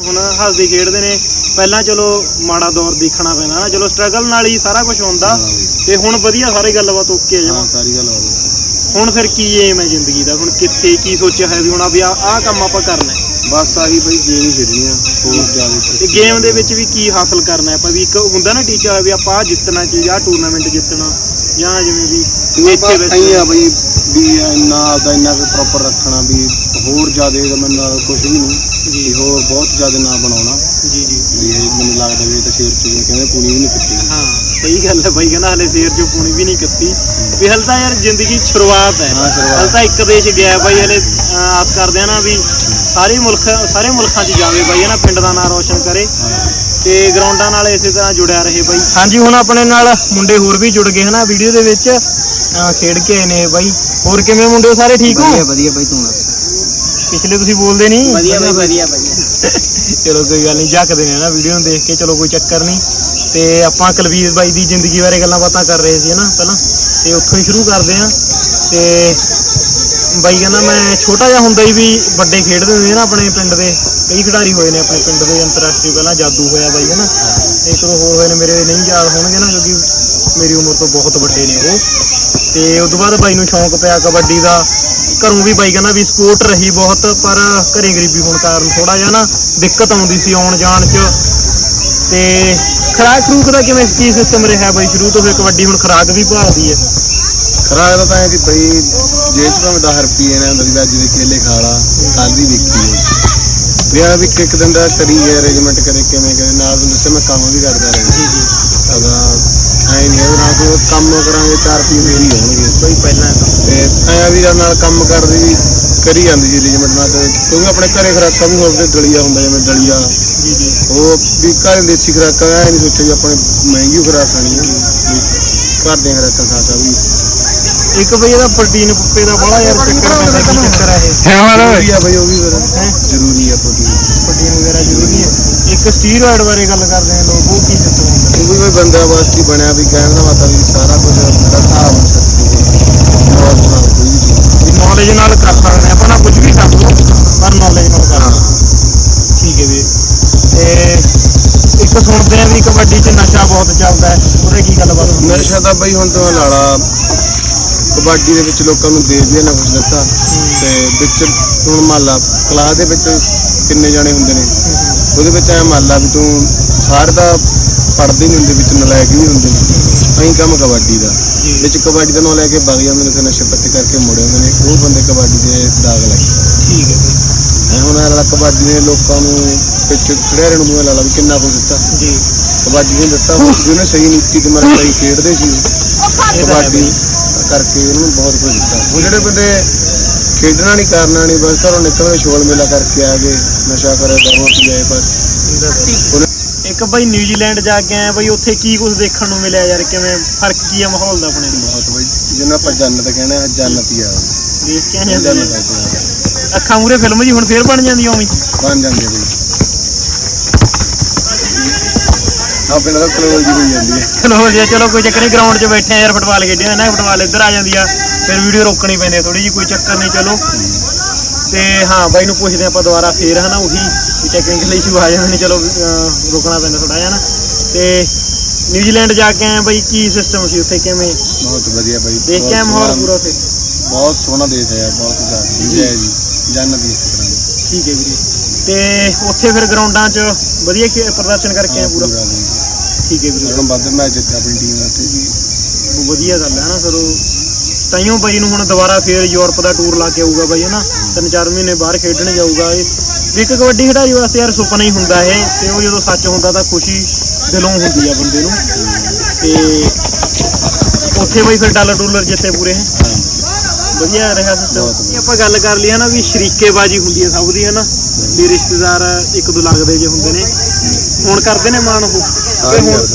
ਹੁਣ ਹੱਸਦੇ ਖੇਡਦੇ ਨੇ। ਪਹਿਲਾਂ ਚਲੋ ਮਾੜਾ ਦੌਰ ਦੇਖਣਾ ਪੈਣਾ ਨਾ। ਚਲੋ ਸਟਰਗਲ ਨਾਲ ਹੀ ਸਾਰਾ ਕੁਝ ਹੁੰਦਾ। ਹਾਂ। ਤੇ ਹੁਣ ਵਧੀਆ ਸਾਰੇ ਗੱਲਬਾਤ ਓਕੇ ਆ ਹਾਂ ਜਮਾ ਸਾਰੀ ਗੱਲ ਹੋ ਹੁਣ ਫਿਰ ਕੀ ਏਮ ਹੈ ਜ਼ਿੰਦਗੀ ਦਾ? ਹੁਣ ਕਿੱਥੇ ਕੀ ਸੋਚਿਆ ਹੈ ਵੀ ਹੁਣ ਆ ਵੀ ਆਹ ਕੰਮ ਆਪਾਂ ਕਰਨਾ ਹੈ? ਬਸ ਆਹੀ ਬਈ ਗੇਮ ਹੀ ਖੇਡਣੀ ਆ। ਹੋਰ ਜ਼ਿਆਦਾ ਤੇ ਗੇਮ ਦੇ ਵਿੱਚ ਵੀ ਕੀ ਹਾਸਲ ਕਰਨਾ ਹੈ? ਆਪਾਂ ਵੀ ਇੱਕ ਹੁੰਦਾ ਨਾ ਟੀਚਰ ਵੀ ਆਪਾਂ ਆਹ ਜਿੱਤਣਾ ਚੀਜ਼ ਆਹ ਟੂਰਨਾਮੈਂਟ ਜਿੱਤਣਾ। ਜਾਂ ਜਿਵੇਂ ਵੀ ਇੱਥੇ ਵਿੱਚ ਆਈ ਆ ਬਈ ਵੀ ਇੰਨਾ ਆਪਦਾ ਇੰਨਾ ਕੁ ਪ੍ਰੋਪਰ ਰੱਖਣਾ ਵੀ ਹੋਰ ਜ਼ਿਆਦਾ ਦਾ ਮੈਨੂੰ ਨਾਲ ਕੁਝ ਵੀ ਨਹੀਂ ਜੀ। ਵੀ ਹੋਰ ਬਹੁਤ ਜ਼ਿਆਦਾ ਨਾ ਬਣਾਉਣਾ। ਜੀ ਜੀ। ਵੀ ਇਹ ਮੈਨੂੰ ਲੱਗਦਾ ਵੀ ਇਹ ਤਾਂ ਸ਼ੇਰ ਚੀਜ਼ ਕਹਿੰਦੇ ਪੂਰੀ ਵੀ ਨਹੀਂ ਕੀਤੀ ਹਾਂ ਸਹੀ ਗੱਲ ਹੈ ਬਾਈ ਕਹਿੰਦਾ ਹਲੇ ਸ਼ੇਰ ਚੋਂ ਪੂਣੀ ਵੀ ਨਹੀਂ ਕੱਤੀ ਵੀ ਹਲ ਤਾਂ ਯਾਰ ਜ਼ਿੰਦਗੀ ਸ਼ੁਰੂਆਤ ਹੈ। ਹਲ ਤਾਂ ਇੱਕ ਦੇਸ਼ ਗਿਆ ਬਾਈ ਹਲੇ ਆਸ ਕਰਦੇ ਆ ਨਾ ਵੀ ਸਾਰੇ ਮੁਲਕ ਸਾਰੇ ਮੁਲਕਾਂ 'ਚ ਜਾਵੇ ਬਾਈ ਹੈ ਨਾ ਪਿੰਡ ਦਾ ਨਾਂ ਰੋਸ਼ਨ ਕਰੇ। ਤੇ ਗਰਾਊਂਡਾਂ ਨਾਲ ਇਸੇ ਤਰ੍ਹਾਂ ਜੁੜਿਆ ਰਹੇ ਬਾਈ। ਹਾਂਜੀ ਹੁਣ ਆਪਣੇ ਨਾਲ ਮੁੰਡੇ ਹੋਰ ਵੀ ਜੁੜ ਗਏ ਹਨਾ ਵੀਡੀਓ ਦੇ ਵਿੱਚ। ਅਹ, ਖੇਡ ਕੇ ਆਏ ਨੇ ਬਾਈ। ਹੋਰ ਕਿਵੇਂ ਮੁੰਡੇ? ਸਾਰੇ ਠੀਕ ਹੋ? ਵਧੀਆ ਬਾਈ ਤੂੰ ਪਿਛਲੇ ਤੁਸੀਂ ਬੋਲਦੇ ਨਹੀਂ। ਵਧੀਆ ਬਾਈ ਵਧੀਆ ਵਧੀਆ। ਚਲੋ ਕੋਈ ਗੱਲ ਨਹੀਂ ਝੱਕਦੇ ਨੇ ਨਾ ਵੀਡੀਓ ਨੂੰ ਦੇਖ ਕੇ ਚਲੋ ਕੋਈ ਚੱਕਰ ਨਹੀਂ। ਤੇ ਆਪਾਂ ਕੁਲਵੀਰ ਬਾਈ ਦੀ ਜ਼ਿੰਦਗੀ ਬਾਰੇ ਗੱਲਾਂ ਬਾਤਾਂ ਕਰ ਰਹੇ ਸੀ ਨਾ ਪਹਿਲਾਂ। ਤੇ ਉੱਥੋਂ ਹੀ ਸ਼ੁਰੂ ਕਰਦੇ ਆ ਤੇ ਬਾਈ ਕਹਿੰਦਾ ਮੈਂ ਛੋਟਾ ਜਿਹਾ ਹੁੰਦਾ ਹੀ ਵੀ ਵੱਡੇ ਖੇਡਦੇ ਹੁੰਦੇ ਨਾ ਆਪਣੇ ਪਿੰਡ ਦੇ। ਕਈ ਖਿਡਾਰੀ ਹੋਏ ਨੇ ਆਪਣੇ ਪਿੰਡ ਦੇ ਅੰਤਰਰਾਸ਼ਟਰੀ ਪਹਿਲਾਂ ਜਾਦੂ ਹੋਇਆ ਬਾਈ ਹੈ ਨਾ ਇੱਕ ਦੋ ਹੋਰ ਹੋਏ ਨੇ ਮੇਰੇ ਨਹੀਂ ਯਾਦ ਹੋਣਗੇ ਨਾ ਕਿਉਂਕਿ ਮੇਰੀ ਉਮਰ ਤੋਂ ਬਹੁਤ ਵੱਡੇ ਨੇ ਉਹ। ਤੇ ਉਸ ਤੋਂ ਬਾਅਦ ਬਾਈ ਨੂੰ ਸ਼ੌਂਕ ਪਿਆ ਕਬੱਡੀ ਦਾ। ਘਰੋਂ ਵੀ ਬਾਈ ਕਹਿੰਦਾ ਵੀ ਸਪੋਰਟ ਰਹੀ ਬਹੁਤ। ਪਰ ਘਰੇ ਗਰੀਬੀ ਹੋਣ ਕਾਰਨ ਥੋੜਾ ਜਿਹਾ ਨਾ ਦਿੱਕਤ ਆਉਂਦੀ ਸੀ ਆਉਣ ਜਾਣ 'ਚ। ਤੇ ਖਰਾਕ ਖਰੂਕ ਦਾ ਕਿਵੇਂ ਕੀ ਸਿਸਟਮ ਰਿਹਾ ਬਈ? ਸ਼ੁਰੂ ਤੋਂ ਫਿਰ ਕਬੱਡੀ ਹੁਣ ਖਰਾਕ ਵੀ ਭਾਲਦੀ ਹੈ। ਖਰਾ ਦਾ ਤਾਂ ਐ ਕਿ ਬਈ ਜੇ ਚ ਭਾਵੇਂ 10 ਰੁਪਏ ਨੇ ਅੰਦਰ ਵੀ ਅੱਜ ਦੇ ਕੇਲੇ ਖਾ ਲਾ ਕੱਲ ਵੀ ਵੇਖੀ ਵੀ ਆ ਵੀ ਇੱਕ ਦਿਨ ਦਾ ਕਰੀ ਗਿਆ ਅਰੇਂਜਮੈਂਟ ਕਰੇ ਕਿਵੇਂ ਕਰੇ ਨਾਲ ਤੁਹਾਨੂੰ ਦੱਸਿਆ ਮੈਂ ਕੰਮ ਵੀ ਕਰਦਾ ਰਿਹਾ। ਜੀ ਜੀ। ਅਦਾ ਐ ਨਹੀਂ ਉਹਦੇ ਨਾਲ ਕੋਈ ਕੰਮ ਕਰਾਂਗੇ 4 ਰੁਪਏ ਫੇਰ ਹੀ ਹੋਣਗੇ। ਬਾਈ ਪਹਿਲਾਂ ਤਾਂ ਐ ਵੀ ਨਾਲ ਕੰਮ ਕਰਦੇ ਵੀ ਕਰੀ ਜਾਂਦੀ ਸੀ ਲਿਜਮੈਂਟ ਨਾਲ ਤੇ ਕਿਉਂਕਿ ਆਪਣੇ ਘਰੇ ਖਰਾਕਾਂ ਵੀ ਹੋਵੇ ਦਲੀਆ ਹੁੰਦਾ ਜਿਵੇਂ ਦਲੀਆ। ਜੀ ਜੀ। ਉਹ ਵੀ ਘਰ ਦੇਸੀ ਖਰਾਕਾਂ ਐ ਨਹੀਂ ਸੋਚਿਆ ਵੀ ਆਪਣੇ ਮਹਿੰਗੀ ਖਰਾਕ ਖਾਣੀ ਆ ਵੀ ਘਰ ਦੀਆਂ ਖਰਾਕਾਂ ਖਾ ਸਕਦਾ। ਵੀ ਇੱਕ ਬਈ ਇਹਦਾ ਪ੍ਰੋਟੀਨ ਪੁੱਪੇ ਦਾ ਬੜਾ ਯਾਰ ਚੱਕਰ ਪੈਂਦਾ ਕੀ ਚੱਕਰ ਹੈ ਇਹ? ਹੈ ਵਾਲਾ ਜ਼ਰੂਰੀ ਆ ਬਈ ਉਹ ਵੀ ਫਿਰ। ਜ਼ਰੂਰੀ ਆ ਪ੍ਰੋਟੀਨ ਪ੍ਰੋਟੀਨ ਵਗੈਰਾ ਜ਼ਰੂਰੀ ਹੈ। ਇੱਕ ਸਟੀਰੋਇਡ ਬਾਰੇ ਗੱਲ ਕਰਦੇ ਆ ਲੋਕ ਉਹ ਕੀ ਸਿਸਟਮ ਹੁੰਦਾ? ਉਹ ਵੀ ਕੋਈ ਬੰਦਾ ਵਾਸਤੇ ਬਣਿਆ ਵੀ ਕਹਿਣ ਦਾ ਮਤਲਬ ਵੀ ਸਾਰਾ ਕੁਝ ਦਾ ਨਾਲ ਕੋਈ ਵੀ ਚੀਜ਼ ਨੌਲੇਜ ਨਾਲ ਕਰ ਸਕਦੇ ਆ ਆਪਾਂ ਨਾ ਕੁਝ ਵੀ ਕਰ ਲਓ ਪਰ ਨੌਲੇਜ ਨਾਲ ਕਰ ਠੀਕ ਹੈ ਵੀਰ। ਤੇ ਇੱਕ ਸੁਣਦੇ ਆ ਵੀ ਕਬੱਡੀ 'ਚ ਨਸ਼ਾ ਬਹੁਤ ਚੱਲਦਾ ਹੈ। ਉਹਦੇ ਕੀ ਗੱਲਬਾਤ ਹੁੰਦੀ ਹੈ? ਨਸ਼ਾ ਤਾਂ ਬਈ ਹੁਣ ਤੋਂ ਲਾਲਾ ਕਬੱਡੀ ਦੇ ਵਿੱਚ ਲੋਕਾਂ ਨੂੰ ਦੇ ਵੀ ਨਾ ਕੁਝ ਦਿੱਤਾ। ਤੇ ਵਿੱਚ ਹੁਣ ਮੰਨ ਲਾ ਕਲਾਸ ਦੇ ਵਿੱਚ ਕਿੰਨੇ ਜਾਣੇ ਹੁੰਦੇ ਨੇ? ਉਹਦੇ ਵਿੱਚ ਐ ਮੰਨ ਲਾ ਵੀ ਤੂੰ ਸਾਰੇ ਤਾਂ ਪੜਦੇ ਨਹੀਂ ਹੁੰਦੇ ਵਿੱਚ ਨਲਾਇਕ ਵੀ ਹੁੰਦੇ। ਅਹੀਂ ਕੰਮ ਕਬੱਡੀ ਦਾ। ਵਿੱਚ ਕਬੱਡੀ ਦਾ ਨਾਂ ਲੈ ਕੇ ਵਗ ਜਾਂਦੇ ਨੇ ਫਿਰ ਨਸ਼ੇ ਪੱਤੇ ਕਰਕੇ ਮੁੜ ਆਉਂਦੇ ਨੇ। ਉਹ ਬੰਦੇ ਕਬੱਡੀ ਦੇ ਦਾਗ ਲੱਗ। ਠੀਕ ਹੈ ਐ ਹੁਣ ਇਹ ਲਾ ਕਬੱਡੀ ਨੇ ਲੋਕਾਂ ਨੂੰ ਵਿੱਚ ਖੜਿਆਰੇ ਨੂੰ ਲਾ ਲਾ ਵੀ ਕਿੰਨਾ ਕੁਝ ਦਿੱਤਾ। ਜੀ। ਕਬੱਡੀ ਨੇ ਦਿੱਤਾ ਜਿਹਨੇ ਸਹੀ ਨੀਤੀ ਤੇ ਮਰ ਸਹੀ ਖੇਡਦੇ ਸੀ ਕਬੱਡੀ ਕਰਕੇ ਉਹਨੂੰ ਬਹੁਤ ਕੁਝ ਦਿੱਤਾ। ਉਹ ਜਿਹੜੇ ਬੰਦੇ ਖੇਡਣਾ ਨਹੀਂ ਕਰਨਾ ਨਹੀਂ ਬਸ ਘਰੋਂ ਨਿਕਲਦੇ ਸ਼ੋਲ ਮੇਲਾ ਕਰਕੇ ਆ ਗਏ ਨਸ਼ਾ ਕਰੇ ਦਾਰੂ ਪੀਏ ਬਸ। ਇੱਕ ਬਈ ਨਿਊਜ਼ੀਲੈਂਡ ਜਾ ਕੇ ਆਇਆ ਬਈ ਉੱਥੇ ਕੀ ਕੁਝ ਦੇਖਣ ਨੂੰ ਮਿਲਿਆ ਯਾਰ ਕਿਵੇਂ ਫ਼ਰਕ ਕੀ ਆ ਮਾਹੌਲ ਦਾ ਆਪਣੇ? ਬਹੁਤ ਬਈ ਜਿਹਨਾਂ ਆਪਾਂ ਜੰਨਤ ਕਹਿੰਦੇ ਆ ਜੰਨਤ ਹੀ ਆ। ਦੇਖ ਕੇ ਆਏ ਜੰਨਤ। ਅੱਖਾਂ ਮੂਰੇ ਫਿਲਮ ਜੀ ਹੁਣ ਫੇਰ ਬਣ ਜਾਂਦੀ ਆ ਹੀ। ਬਣ ਜਾਂਦੇ ਬਈ। ਆਪਣੇ ਨਾਲ ਕਲੋਲ ਜੀ ਹੋਈ ਜਾਂਦੀ ਹੈ ਚਲੋ ਜੀ ਚਲੋ ਕੋਈ ਚੱਕਰ ਨਹੀਂ ਗਰਾਊਂਡ 'ਚ ਬੈਠੇ ਆ ਯਾਰ ਫੁੱਟਬਾਲ ਖੇਡਿਆ ਨਾ ਫੁੱਟਬਾਲ ਇੱਧਰ ਆ ਜਾਂਦੀ ਆ ਫਿਰ ਵੀਡੀਓ ਰੋਕਣੀ ਪੈਂਦੀ ਆ ਥੋੜੀ ਜੀ ਕੋਈ ਚੱਕਰ ਨਹੀਂ ਚਲੋ। ਤੇ ਹਾਂ ਬਾਈ ਨੂੰ ਪੁੱਛਦੇ ਆਪਾਂ ਦੁਬਾਰਾ ਫੇਰ ਹਨਾ ਉਹੀ ਟੈਕਨੀਕਲ ਇਸ਼ੂ ਆ ਜਾਂਦੇ ਨੇ ਚਲੋ ਰੁਕਣਾ ਪੈਂਦਾ ਥੋੜਾ ਜਿਹਾ ਨਾ ਤੇ ਨਿਊਜ਼ੀਲੈਂਡ ਜਾ ਕੇ ਆਏ ਬਈ ਕੀ ਸਿਸਟਮ ਸੀ ਉੱਥੇ ਕਿਵੇਂ? ਬਹੁਤ ਵਧੀਆ ਬਈ ਦੇਖ ਕੇ ਆਏ ਮਾਹੌਲ ਪੂਰਾ ਉੱਥੇ? ਬਹੁਤ ਸੋਹਣਾ ਦੇਸ਼ ਹੈ ਬਹੁਤ ਜ਼ਿਆਦਾ ਜੈ ਜੀ। ਜੰਨਤ ਹੀ ਇਸ ਤਰ੍ਹਾਂ ਦੀ। ਠੀਕ ਹੈ ਵੀਰੇ। ਤੇ ਉੱਥੇ ਫਿਰ ਗਰਾਊਂਡਾਂ 'ਚ ਵਧੀਆ ਖੇ- ਪ੍ਰਦਰਸ਼ਨ ਕਰਕੇ ਆਏ ਪੂਰਾ। ਠੀਕ ਹੈ ਵੀਰੇ। ਸਾਰਿਆਂ ਵੱਧ ਮੈਚ ਜਿੱਤਿਆ ਆਪਣੀ ਟੀਮ ਜੀ ਬਹੁਤ ਵਧੀਆ ਗੱਲ ਹੈ ਨਾ ਫਿਰ ਉਹ। ਤਾਈਓ ਬਾਈ ਨੂੰ ਹੁਣ ਦੁਬਾਰਾ ਫੇਰ ਯੂਰਪ ਦਾ ਟੂਰ ਲਾ ਕੇ ਆਊਗਾ ਬਾਈ ਹਨਾ? ਤਿੰਨ ਚਾਰ ਮਹੀਨੇ ਬਾਹਰ ਖੇਡਣ ਜਾਊਗਾ ਇਹ। ਵੀ ਇੱਕ ਕਬੱਡੀ ਖਿਡਾਰੀ ਵਾਸਤੇ ਯਾਰ ਸੁਪਨਾ ਹੀ ਹੁੰਦਾ ਇਹ। ਤੇ ਉਹ ਜਦੋਂ ਸੱਚ ਹੁੰਦਾ ਤਾਂ ਖੁਸ਼ੀ ਦਿਲੋਂ ਹੁੰਦੀ ਆ ਬੰਦੇ ਨੂੰ। ਤੇ ਉੱਥੇ ਬਾਈ ਫਿਰ ਡਾਲਰ ਡੂਲਰ ਜਿੱਤੇ ਪੂਰੇ ਹੈ। ਵਧੀਆ ਰਿਹਾ ਸਿਸਟਮ ਆਪਾਂ ਗੱਲ ਕਰ ਲਈ ਨਾ ਵੀ ਸ਼ਰੀਕੇਬਾਜੀ ਹੁੰਦੀ ਹੈ ਸਭ ਦੀ ਹੈ ਨਾ ਵੀ ਰਿਸ਼ਤੇਦਾਰ ਇੱਕ ਦੋ ਲੱਗਦੇ ਜੇ ਹੁੰਦੇ ਨੇ। ਹੁਣ ਕਰਦੇ ਨੇ ਮਾਣ ਉਹ। ਕਿ ਹੁਣ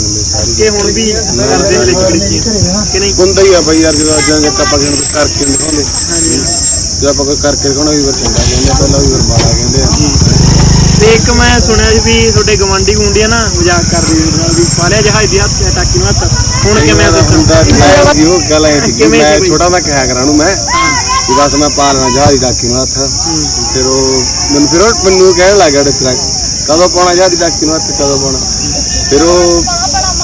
ਕਿ ਹੁਣ ਵੀ ਕਰਦੇ ਨੇ ਲਿਖੜੀ ਕਿ ਨਹੀਂ? ਹੁੰਦਾ ਹੀ ਆ ਬਈ ਯਾਰ ਜਦੋਂ ਅੱਜ ਆਪਾਂ ਕਿਸੇ ਨੂੰ ਕੁਛ ਕਰਕੇ ਦਿਖਾਉਂਦੇ। ਜਦੋਂ ਆਪਾਂ ਕੋਈ ਕਰਕੇ ਦਿਖਾਉਣਾ ਵੀ ਫਿਰ ਚੰਗਾ ਕਹਿੰਦੇ ਆ, ਪਹਿਲਾਂ ਵੀ ਫਿਰ ਮਾੜਾ ਕਹਿੰਦੇ ਆ। ਤੇ ਇੱਕ ਮੈਂ ਸੁਣਿਆ ਸੀ ਵੀ ਤੁਹਾਡੇ ਗਵੰਡੀ ਗੁੰਡੀ ਆ ਨਾ ਮਜ਼ਾਕ ਕਰਦੇ ਸੀ ਨਾਲ ਵੀ ਪਾਲਿਆ ਜਹਾਜ਼ ਦੀ ਹੱਥ ਟਾਕੀ ਨੂੰ ਹੱਥ। ਹੁਣ ਕਿਵੇਂ ਆ system? ਹੁੰਦਾ ਮੈਂ ਸੀ ਉਹ ਗੱਲ ਐ ਕਿਵੇਂ ਸੀ ਮੈਂ ਬਈ? ਛੋਟਾ ਮੈਂ ਕਿਹਾ ਕਰਾਂ ਨੂੰ ਮੈਂ ਵੀ ਬਸ ਮੈਂ ਪਾਲਣਾ ਜਹਾਜ਼ ਡਾਕੀ ਨੂੰ ਹੱਥ। ਫਿਰ ਉਹ ਮੈਨੂੰ ਫਿਰ ਉਹ ਮੈਨੂੰ ਕਹਿਣ ਲੱਗ ਗਿਆ ਡਿਸਟਰਾ ਕਦੋਂ ਪਾਉਣਾ ਜਹਾਜ਼ ਡਾਕੀ ਨੂੰ ਹੱਥ ਕਦੋਂ ਪਾਉਣਾ। ਫਿਰ ਉਹ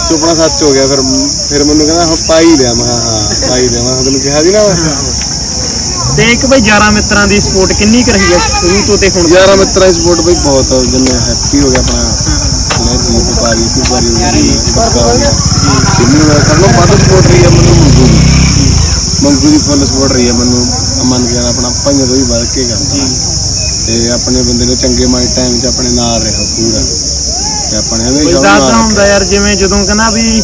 ਸੁਪਨਾ ਸੱਚ ਹੋ ਗਿਆ ਫਿਰ ਫਿਰ ਮੈਨੂੰ ਕਹਿੰਦਾ ਹੁਣ ਪਾਈ ਲਿਆ। ਮੈਂ ਕਿਹਾ ਹਾਂ ਪਾਈ ਲਿਆ। ਮੈਂ ਕਿਹਾ ਤੈਨੂੰ ਕਿਹਾ ਸੀ ਨਾ ਮੈਂ? ਤੇ ਇੱਕ ਬਈ 11 ਮਿੱਤਰਾਂ ਦੀ ਸਪੋਰਟ ਕਿੰਨੀ ਕੁ ਰਹੀ ਹੈ ਸ਼ੁਰੂ ਤੋਂ ਤੇ ਹੁਣ? ਯਾਰਾ ਮਿੱਤਰਾਂ ਦੀ ਸਪੋਰਟ ਬਈ ਬਹੁਤ ਜਿੰਨੇ ਹੈਪੀ ਹੋ ਗਿਆ ਆਪਣਾ। ਲੈ ਜੀ ਵਪਾਰੀ ਵਪਾਰੀ ਹੋ ਗਈ ਬੱਕਾ ਹੋ ਗਿਆ। ਜਿੰਨੇ ਮੈਂ ਨੂੰ ਵੱਧ ਸਪੋਰਟ ਰਹੀ ਹੈ ਮੈਨੂੰ ਮੰਗੂ ਦੀ। ਮੰਗੂ ਦੀ ਫੁੱਲ ਸਪੋਰਟ ਰਹੀ ਹੈ ਮੈਨੂੰ ਮੰਨ ਗਿਆ ਆਪਣਾ ਭਾਈਆਂ ਤੋਂ ਵੀ ਵੱਧ ਕੇ ਕਰਦਾ। ਤੇ ਆਪਣੇ ਬੰਦੇ ਨੇ ਚੰਗੇ ਮਾਈ ਟਾਈਮ 'ਚ ਆਪਣੇ ਨਾਲ ਰਿਹਾ ਪੂਰਾ। ਤੇ ਆਪਣੇ ਹਮੇਸ਼ਾ ਨਾਲ ਹੁੰਦਾ ਯਾਰ ਜਿਵੇਂ ਜਦੋਂ ਕਹਿੰਦਾ ਵੀ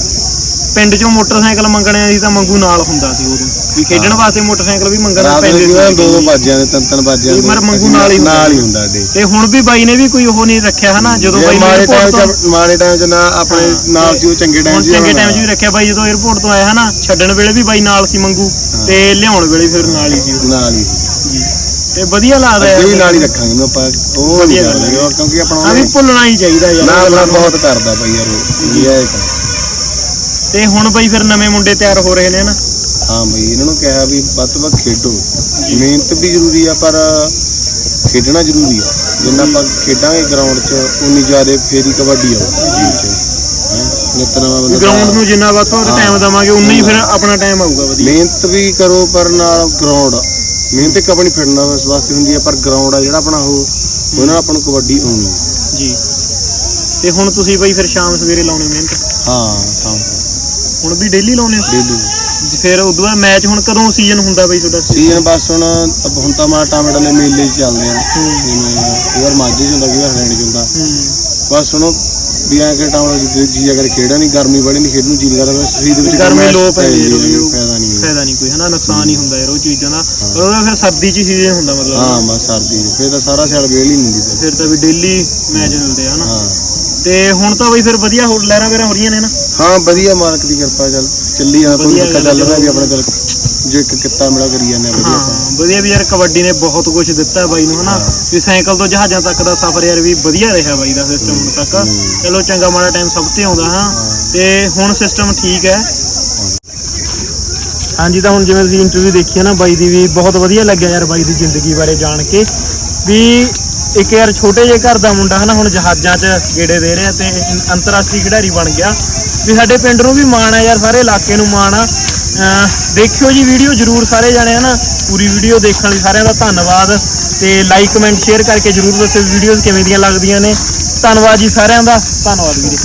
ਪਿੰਡ ਚੋਂ ਮੋਟਰਸਾਈਕਲ ਮੰਗਣੇ ਸੀ ਤਾਂ ਮੰਗੂ ਨਾਲ ਹੁੰਦਾ ਸੀ ਉਦੋਂ। ਵੀ ਖੇਡਣ ਵਾਸਤੇ ਮੋਟਰਸਾਈਕਲ ਵੀ ਮੰਗਣਾ ਰਾਤ ਨੂੰ ਪੈਂਦੇ ਜਿਵੇਂ ਦੋ ਦੋ ਸੀ ਬਾਜਿਆਂ ਦੇ ਤਿੰਨ ਤਿੰਨ ਬਾਜਿਆਂ ਇਹ ਦੇ ਮਰ ਮੰਗੂ ਨਾਲ ਹੀ ਹੁੰਦਾ ਨਾਲ ਹੀ ਹੁੰਦਾ ਡੇ ਤੇ ਹੁਣ ਵੀ ਬਾਈ ਨੇ ਵੀ ਕੋਈ ਉਹ ਨਹੀਂ ਰੱਖਿਆ ਹਨਾ ਜਦੋਂ ਬਾਈ ਨੇ airport ਟਾਈਮ ਤੋਂ- 'ਚ ਮਾੜੇ ਟਾਈਮ 'ਚ ਨਾ ਆਪਣੇ ਨਾਲ ਸੀ ਉਹ ਚੰਗੇ ਟਾਈਮ ਹੁਣ ਚੰਗੇ। ਟਾਈਮ 'ਚ ਵੀ ਰੱਖਿਆ ਬਾਈ ਜਦੋਂ 에어ਪੋਰਟ ਤੋਂ ਆਇਆ ਹਨਾ ਛੱਡਣ ਵੇਲੇ ਵੀ ਬਾਈ ਨਾਲ ਸੀ ਮੰਗੂ ਤੇ ਲਿਆਉਣ ਵੇਲੇ ਫਿਰ ਨਾਲ ਹੀ ਸੀ ਉਹ। ਨਾਲ ਹੀ ਜੀ। ਤੇ ਵਧੀਆ ਲੱਗਦਾ ਵੀ ਯਾਰ। ਨਾਲ ਹੀ ਰੱਖਾਂਗੇ ਮੈਂ ਆਪਾਂ ਉਹ ਨਹੀਂ ਵਧੀਆ ਗੱਲ ਕਿਉਂਕਿ ਆਪਣਾ ਆ ਵੀ ਭੁੱਲਣਾ ਹੀ ਚਾਹੀਦਾ ਯਾਰ। ਨਾਲ ਨਾਲ ਬਹੁਤ ਕਰਦਾ ਬਈ ਯਾਰ ਉਹ। ਇਹ ਹੈ ਇੱਕ। ਤੇ ਹੁਣ ਬਾਈ ਫਿਰ ਨਵੇਂ ਮੁੰਡੇ ਤਿਆਰ ਹੋ ਰਹੇ ਨੇ ਨਾ ਹਾਂ ਬਈ ਇਹਨਾਂ ਨੂੰ ਕਿਹਾ ਵੀ ਵੱਧ ਤੋਂ ਵੱਧ ਖੇਡੋ। ਮਿਹਨਤ ਵੀ ਜ਼ਰੂਰੀ ਆ ਪਰ ਖੇਡਣਾ ਜ਼ਰੂਰੀ ਆ। ਜਿੰਨਾ ਆਪਾਂ ਖੇਡਾਂਗੇ ਗਰਾਊਂਡ 'ਚ ਉਨੀ ਜ਼ਿਆਦਾ ਫੇਰੀ ਕਬੱਡੀ ਆਉ ਜੀ 'ਚ। ਹੈ? ਨਿਤ ਨਵਾਂ ਬੰਦਾ ਗਰਾਊਂਡ ਨੂੰ ਜਿੰਨਾ ਵੱਧ ਤੋਂ ਵੱਧ ਹਾਂ। ਟਾਈਮ ਦਵਾਂਗੇ ਉਨਾ ਹੀ ਫਿਰ ਆਪਣਾ ਟਾਈਮ ਆਊਗਾ ਵਧੀਆ। ਮਿਹਨਤ ਵੀ ਕਰੋ ਪਰ ਨਾਲ ਗਰਾਊਂਡ ਮਿਹਨਤ ਇੱਕ ਆਪਣੀ ਫਿਟਨੈਸ ਵਾਸਤੇ ਹੁੰਦੀ ਆ ਪਰ ਗਰਾਊਂਡ ਆ ਜਿਹੜਾ ਆਪਣਾ ਉਹ ਉਹਨਾਂ ਆਪਾਂ ਨੂੰ ਕਬੱਡੀ ਆਉਣੀ। ਜੀ। ਤੇ ਹੁਣ ਤੁਸੀਂ ਬਾਈ ਫਿਰ ਸ਼ਾਮ ਸਵੇਰੇ ਲਾਉਣੇ ਮਿਹਨਤ? ਹਾਂ ਤਾਂ ਹੁਣ ਵੀ ਡੇਲੀ ਲਾਉਣੇ ਹੋ? ਡੇਲੀ ਫਿਰ ਉਦੋਂ ਬਾਅਦ ਮੈਚ ਹੁਣ ਕਦੋਂ ਸੀਜ਼ਨ ਹੁੰਦਾ ਬਾਈ ਤੁਹਾਡਾ? ਸੀਜ਼ਨ ਬਸ ਹੁਣ ਹੁਣ ਤਾਂ ਮਾ ਟਾਮੇਟਾ ਦੇ ਮੇਲੇ 'ਚ ਚੱਲਦੇ ਆ। ਜਿਵੇਂ ਕਈ ਵਾਰ ਮਾਝੇ 'ਚ ਹੁੰਦਾ ਕਈ ਵਾਰ ਹਰਿਆਣੇ 'ਚ ਹੁੰਦਾ। ਹੂੰ। ਬਸ ਹੁਣ ਵੀ ਐਂ ਕਿ ਟਾਉਣ ਜੀ ਅਗਰ ਖੇਡਾਂ ਨਹੀਂ ਗਰਮੀ ਬੜੀ ਨਹੀਂ ਖੇਡ ਨੂੰ ਜੀ ਕਰਦਾ ਸਰੀਰ ਦੇ ਵਿੱਚ ਗਰਮੀ ਗਰਮੈਸ਼ ਲੋ ਪੈਂਦੀ ਹੈ ਜਾਂਦੀ ਹੈ, ਉਹ ਫਾਇਦਾ ਨਹੀਂ ਫਾਇਦਾ ਨਹੀਂ ਕੋਈ ਹਨਾ? ਨੁਕਸਾਨ ਹੀ। ਹੁੰਦਾ ਯਾਰ ਉਹ ਚੀਜ਼ਾਂ ਦਾ। ਉਹਦਾ ਫਿਰ ਸਰਦੀ 'ਚ ਹੀ ਸੀਜ਼ਨ ਹੁੰਦਾ ਮਤਲਬ। ਹਾਂ ਬਸ ਸਰਦੀ ਫੇਰ ਤਾਂ ਸਾਰਾ ਸਿਆਲ ਵੇਲ ਹੀ ਨਹੀਂ ਹੁੰਦੀ ਫਿਰ। ਤਾਂ ਵੀ ਡੇਲੀ ਮੈਚ ਮਿਲਦੇ ਆ ਹਨਾ? ਹਾਂ। ਤੇ ਹੁਣ ਤਾਂ ਬਈ ਫਿਰ ਵਧੀਆ ਹੋ ਲਹਿਰਾਂ ਵਗੈਰਾ ਹੋ ਰਹੀਆਂ ਨੇ ਨਾ। ਹਾਂ ਵਧੀਆ ਮਾਲਕ ਦੀ ਕਿਰਪਾ ਚੱਲ ਚੱਲੀ ਆ ਤੁਹਾਨੂੰ ਵਧੀਆ ਗੱਲ ਚੱਲ ਰਿਹਾ ਵੀ। ਆਪਣਾ ਚੱਲ ਜੇ ਇੱਕ ਕਿੱਤਾ ਮਿਲਾ ਕਰੀ ਜਾਂਦੇ ਆ ਵਧੀਆ ਹਾਂ ਆਪਾਂ। ਵਧੀਆ ਵੀ ਯਾਰ ਕਬੱਡੀ ਨੇ ਬਹੁਤ ਕੁਝ ਦਿੱਤਾ ਬਾਈ ਨੂੰ ਹਨਾ। ਵੀ ਸਾਈਕਲ ਤੋਂ ਜਹਾਜ਼ਾਂ ਤੱਕ ਦਾ ਸਫ਼ਰ ਯਾਰ ਵੀ ਵਧੀਆ ਰਿਹਾ ਬਾਈ ਦਾ ਸਿਸਟਮ ਹੁਣ ਤੱਕ। ਚਲੋ ਚੰਗਾ ਮਾੜਾ ਟਾਈਮ ਸਭ ਤੇ ਆਉਂਦਾ ਹਾਂ। ਤੇ ਹੁਣ ਸਿਸਟਮ ਠੀਕ ਹੈ। ਹਾਂਜੀ ਤਾਂ ਹੁਣ ਜਿਵੇਂ ਤੁਸੀਂ ਇੰਟਰਵਿਊ ਦੇਖੀ ਹੈ ਨਾ ਬਾਈ ਦੀ ਵੀ ਬਹੁਤ ਵਧੀਆ ਲੱਗਿਆ ਯਾਰ ਬਾਈ ਦੀ ਜ਼ਿੰਦਗੀ ਬਾਰੇ ਜਾਣ ਕੇ। ਵੀ ਇੱਕ ਯਾਰ ਛੋਟੇ ਜਿਹੇ ਘਰ ਦਾ ਮੁੰਡਾ ਹਨਾ, ਹੁਣ ਜਹਾਜ਼ਾਂ 'ਚ ਗੇੜੇ ਦੇ ਰਿਹਾ ਤੇ ਅੰਤਰਰਾਸ਼ਟਰੀ ਖਿਡਾਰੀ ਬਣ ਗਿਆ। ਵੀ ਸਾਡੇ ਪਿੰਡ ਨੂੰ ਵੀ ਮਾਣ ਆ ਯਾਰ, ਸਾਰੇ ਇਲਾਕੇ ਨੂੰ ਮਾਣ ਆ। ਦੇਖਿਓ ਜੀ ਵੀਡੀਓ ਜਰੂਰ ਸਾਰੇ ਜਾਣੇ ਹਨਾ, ਪੂਰੀ ਵੀਡੀਓ ਦੇਖਣ ਲਈ ਸਾਰਿਆਂ ਦਾ ਧੰਨਵਾਦ। ਤੇ ਲਾਈਕ ਕਮੈਂਟ ਸ਼ੇਅਰ ਕਰਕੇ ਜਰੂਰ ਦੱਸਿਓ ਵੀਡੀਓਜ਼ ਕਿਵੇਂ ਦੀਆਂ ਲੱਗਦੀਆਂ ਨੇ। ਧੰਨਵਾਦ ਜੀ ਸਾਰਿਆਂ ਦਾ। ਧੰਨਵਾਦ ਵੀਰੇ।